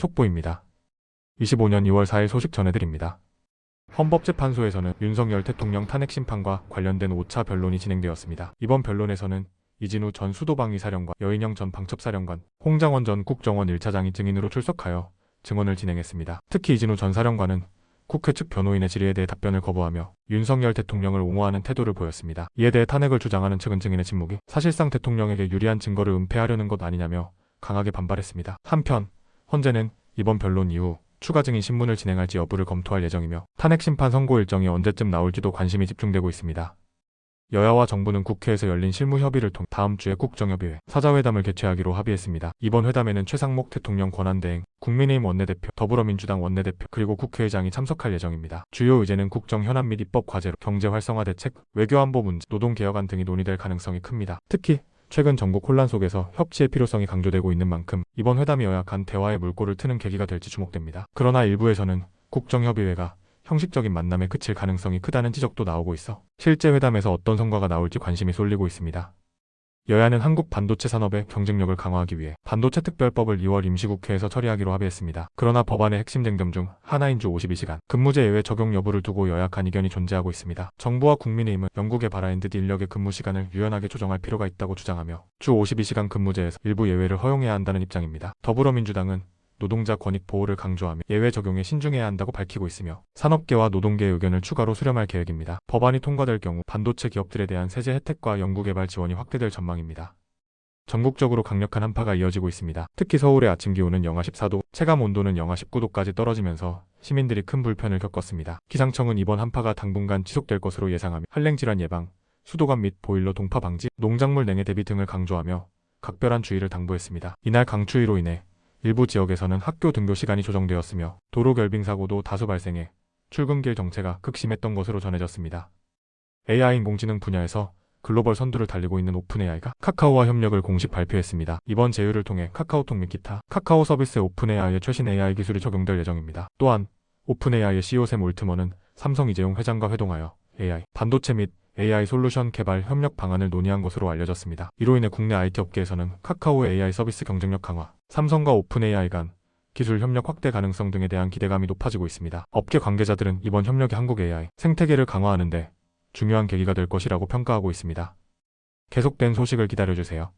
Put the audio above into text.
속보입니다. 25년 2월 4일 소식 전해드립니다. 헌법재판소에서는 윤석열 대통령 탄핵 심판과 관련된 5차 변론이 진행되었습니다. 이번 변론에서는 이진우 전 수도방위사령관, 여인영 전 방첩사령관, 홍장원 전 국정원 1차장이 증인으로 출석하여 증언을 진행했습니다. 특히 이진우 전 사령관은 국회 측 변호인의 질의에 대해 답변을 거부하며 윤석열 대통령을 옹호하는 태도를 보였습니다. 이에 대해 탄핵을 주장하는 측은 증인의 침묵이 사실상 대통령에게 유리한 증거를 은폐하려는 것 아니냐며 강하게 반발했습니다. 한편 헌재는 이번 변론 이후 추가 증인 신문을 진행할지 여부를 검토할 예정이며 탄핵 심판 선고 일정이 언제쯤 나올지도 관심이 집중되고 있습니다. 여야와 정부는 국회에서 열린 실무 협의를 통해 다음 주에 국정협의회 사자회담을 개최하기로 합의했습니다. 이번 회담에는 최상목 대통령 권한대행, 국민의힘 원내대표, 더불어민주당 원내대표, 그리고 국회의장이 참석할 예정입니다. 주요 의제는 국정 현안 및 입법 과제로 경제 활성화 대책, 외교 안보 문제, 노동 개혁안 등이 논의될 가능성이 큽니다. 특히 최근 전국 혼란 속에서 협치의 필요성이 강조되고 있는 만큼 이번 회담이 여야 간 대화의 물꼬를 트는 계기가 될지 주목됩니다. 그러나 일부에서는 국정협의회가 형식적인 만남에 그칠 가능성이 크다는 지적도 나오고 있어 실제 회담에서 어떤 성과가 나올지 관심이 쏠리고 있습니다. 여야는 한국 반도체 산업의 경쟁력을 강화하기 위해 반도체 특별법을 2월 임시국회에서 처리하기로 합의했습니다. 그러나 법안의 핵심 쟁점 중 하나인 주 52시간 근무제 예외 적용 여부를 두고 여약한 이견이 존재하고 있습니다. 정부와 국민의힘은 영국의 바라인드 인력의 근무 시간을 유연하게 조정할 필요가 있다고 주장하며 주 52시간 근무제에서 일부 예외를 허용해야 한다는 입장입니다. 더불어민주당은 노동자 권익 보호를 강조하며 예외 적용에 신중해야 한다고 밝히고 있으며 산업계와 노동계의 의견을 추가로 수렴할 계획입니다. 법안이 통과될 경우 반도체 기업들에 대한 세제 혜택과 연구개발 지원이 확대될 전망입니다. 전국적으로 강력한 한파가 이어지고 있습니다. 특히 서울의 아침 기온은 영하 14도, 체감 온도는 영하 19도까지 떨어지면서 시민들이 큰 불편을 겪었습니다. 기상청은 이번 한파가 당분간 지속될 것으로 예상하며 한랭질환 예방, 수도관 및 보일러 동파 방지, 농작물 냉해 대비 등을 강조하며 각별한 주의를 당부했습니다. 이날 강추위로 인해 일부 지역에서는 학교 등교 시간이 조정되었으며 도로 결빙 사고도 다수 발생해 출근길 정체가 극심했던 것으로 전해졌습니다. AI 인공지능 분야에서 글로벌 선두를 달리고 있는 오픈AI가 카카오와 협력을 공식 발표했습니다. 이번 제휴를 통해 카카오톡 및 기타 카카오 서비스의 오픈AI의 최신 AI 기술이 적용될 예정입니다. 또한 오픈AI의 CEO 샘 올트먼은 삼성 이재용 회장과 회동하여 AI, 반도체 및 AI 솔루션 개발 협력 방안을 논의한 것으로 알려졌습니다. 이로 인해 국내 IT 업계에서는 카카오의 AI 서비스 경쟁력 강화, 삼성과 오픈 AI 간 기술 협력 확대 가능성 등에 대한 기대감이 높아지고 있습니다. 업계 관계자들은 이번 협력이 한국 AI 생태계를 강화하는데 중요한 계기가 될 것이라고 평가하고 있습니다. 계속된 소식을 기다려주세요.